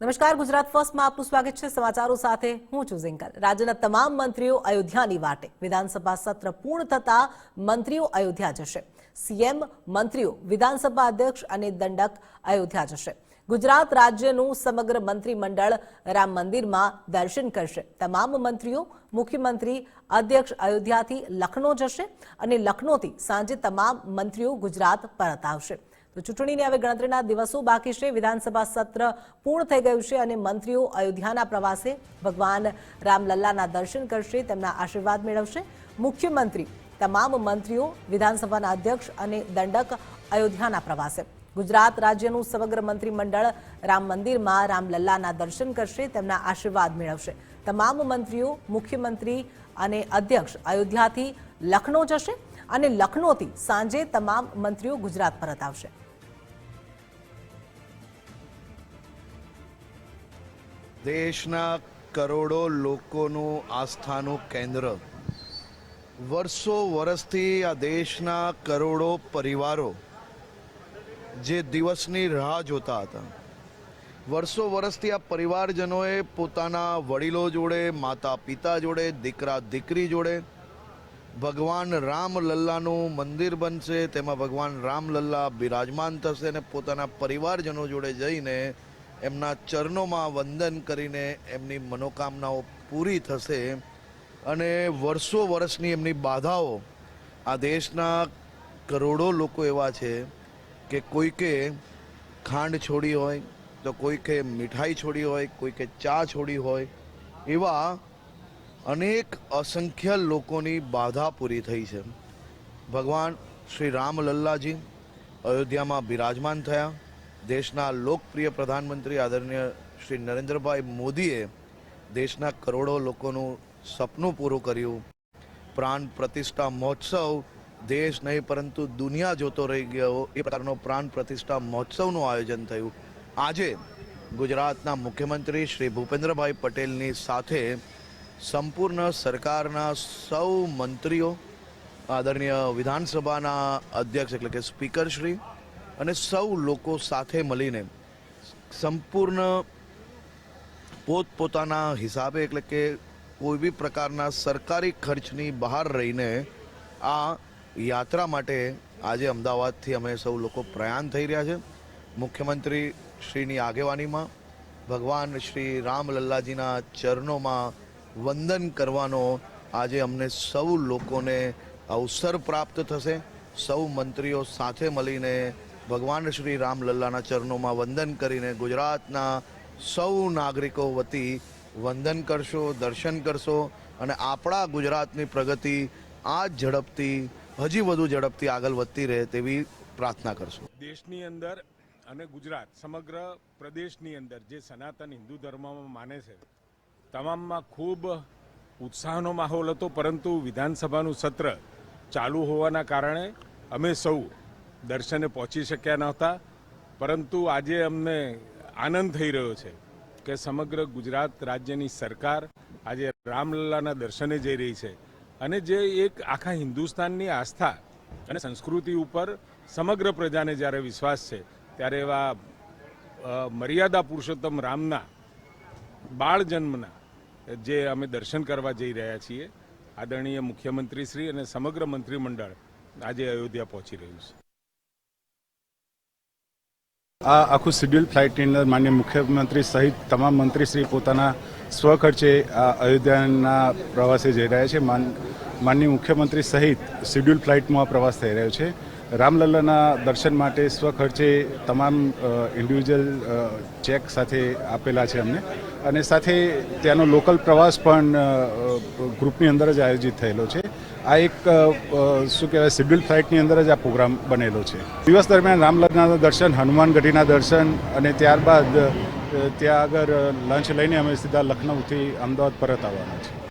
નમસ્કાર, ગુજરાત ફર્સ્ટમાં આપનું સ્વાગત છે. સમાચારો સાથે હું છું ઝિંકલ. રાજ્યના તમામ મંત્રીઓ અયોધ્યાની વાટે. વિધાનસભા સત્ર પૂર્ણ થતા મંત્રીઓ અયોધ્યા જશે. સીએમ, મંત્રીઓ, વિધાનસભા અધ્યક્ષ અને દંડક અયોધ્યા જશે. ગુજરાત રાજ્યનું સમગ્ર મંત્રીમંડળ રામ મંદિરમાં દર્શન કરશે. તમામ મંત્રીઓ, મુખ્યમંત્રી, અધ્યક્ષ અયોધ્યાથી લખનૌ જશે અને લખનૌથી સાંજે તમામ મંત્રીઓ ગુજરાત પરત આવશે. તો ચૂંટણીની હવે ગણતરીના દિવસો બાકી છે. વિધાનસભા સત્ર પૂર્ણ થઈ ગયું છે અને મંત્રીઓ અયોધ્યાના પ્રવાસે ભગવાન રામલલ્લાના દર્શન કરશે, તેમના આશીર્વાદ મેળવશે. મુખ્યમંત્રી, તમામ મંત્રીઓ, વિધાનસભાના અધ્યક્ષ અને દંડક અયોધ્યાના પ્રવાસે. ગુજરાત રાજ્યનું સમગ્ર મંત્રીમંડળ રામ મંદિરમાં રામલલ્લાના દર્શન કરશે, તેમના આશીર્વાદ મેળવશે. તમામ મંત્રીઓ, મુખ્યમંત્રી અને અધ્યક્ષ અયોધ્યાથી લખનૌ જશે અને લખનૌથી સાંજે તમામ મંત્રીઓ ગુજરાત પરત આવશે. દેશના કરોડો લોકોનું આસ્થાનું કેન્દ્ર. વર્ષો વર્ષથી આ દેશના કરોડો પરિવારો જે દિવસની રાહ જોતા હતા. વર્ષો વર્ષથી આ પરિવારજનોએ પોતાના વડીલો જોડે માતા પિતા જોડે દીકરા દીકરી જોડે ભગવાન રામલલ્લાનું મંદિર બનશે, તેમાં ભગવાન રામલલ્લા બિરાજમાન થશે અને પોતાના પરિવારજનો જોડે જઈને એમના ચરણોમાં વંદન કરીને એમની મનોકામનાઓ પૂરી થશે અને વર્ષો વર્ષની એમની બાધાઓ આ દેશના કરોડો લોકો એવા છે કે કોઈકે ખાંડ છોડી હોય, તો કોઈકે મીઠાઈ છોડી હોય, કોઈકે ચા છોડી હોય, એવા અનેક અસંખ્ય લોકોની બાધા પૂરી થઈ છે. ભગવાન શ્રી રામ લલ્લાજી અયોધ્યામાં બિરાજમાન થયા. દેશના લોકપ્રિય પ્રધાનમંત્રી આદરણીય શ્રી નરેન્દ્રભાઈ મોદીએ દેશના કરોડો લોકોનું સપનું પૂરું કર્યું. પ્રાણ પ્રતિષ્ઠા મહોત્સવ દેશ નહીં પરંતુ દુનિયા જોતો રહી ગયો. એ પ્રકારનો પ્રાણ પ્રતિષ્ઠા મહોત્સવનું આયોજન થયું. આજે ગુજરાતના મુખ્યમંત્રી શ્રી ભૂપેન્દ્રભાઈ પટેલની સાથે સંપૂર્ણ સરકારના સૌ મંત્રીઓ, આદરણીય વિધાનસભાના અધ્યક્ષ એટલે કે સ્પીકર શ્રી અને સૌ લોકો સાથે મળીને સંપૂર્ણ પોતપોતાના હિસાબે એટલે કે કોઈ બી પ્રકારના સરકારી ખર્ચની બહાર રહીને આ યાત્રા માટે આજે અમદાવાદથી અમે સૌ લોકો પ્રયાણ થઈ રહ્યા છે. મુખ્યમંત્રી શ્રીની આગેવાનીમાં ભગવાન શ્રી રામલલ્લાજીના ચરણોમાં વંદન કરવાનો આજે અમને સૌ લોકોને અવસર પ્રાપ્ત થશે. સૌ મંત્રીઓ સાથે મળીને ભગવાન શ્રી રામ લલ્લાના ચરણોમાં વંદન કરીને ગુજરાતના સૌ નાગરિકો વતી વંદન કરશો, દર્શન કરશો અને આપણા ગુજરાતની પ્રગતિ આ ઝડપથી, હજી વધુ ઝડપથી આગળ વધતી રહે તેવી પ્રાર્થના કરશો. દેશની અંદર અને ગુજરાત, સમગ્ર પ્રદેશની અંદર જે સનાતન હિન્દુ ધર્મમાં માને છે, તમામમાં ખૂબ ઉત્સાહનો માહોલ હતો, પરંતુ વિધાનસભાનું સત્ર ચાલુ હોવાના કારણે અમે સૌ દર્શને પહોંચી શક્યા નહોતા પરંતુ આજે અમને આનંદ થઈ રહ્યો છે કે સમગ્ર ગુજરાત રાજ્યની સરકાર આજે રામલલ્લાના દર્શને જઈ રહી છે. અને જે એક આખા હિન્દુસ્તાનની આસ્થા અને સંસ્કૃતિ ઉપર સમગ્ર પ્રજાને જ્યારે વિશ્વાસ છે, ત્યારે એવા મર્યાદા પુરુષોત્તમ રામના બાળ જન્મના જે અમે દર્શન કરવા જઈ રહ્યા છીએ, આદરણીય મુખ્યમંત્રી શ્રી અને સમગ્ર મંત્રીમંડળ આજે અયોધ્યા પહોંચી રહ્યું છે. આ આખું શિડ્યુલ ફ્લાઇટની અંદર માન્ય મુખ્યમંત્રી સહિત તમામ મંત્રીશ્રી પોતાના સ્વખર્ચે આ અયોધ્યાના પ્રવાસે જઈ રહ્યા છે. માન- માનનીય મુખ્યમંત્રી સહિત શિડ્યુલ ફ્લાઇટમાં આ પ્રવાસ થઈ રહ્યો છે. રામલલ્લાના દર્શન માટે સ્વખર્ચે તમામ ઇન્ડિવિજ્યુઅલ ચેક સાથે આપેલા છે અમને. અને સાથે ત્યાંનો લોકલ પ્રવાસ પણ ગ્રુપની અંદર જ આયોજિત થયેલો છે. આ એક શું કહેવાય શિડ્યુલ ફ્લાઇટની અંદર જ આ પ્રોગ્રામ બનેલો છે. દિવસ દરમિયાન રામલગ્નના દર્શન, હનુમાન ગઢીના દર્શન અને ત્યારબાદ ત્યાં આગળ લંચ લઈને અમે સીધા લખનૌથી અમદાવાદ પરત આવવાના છે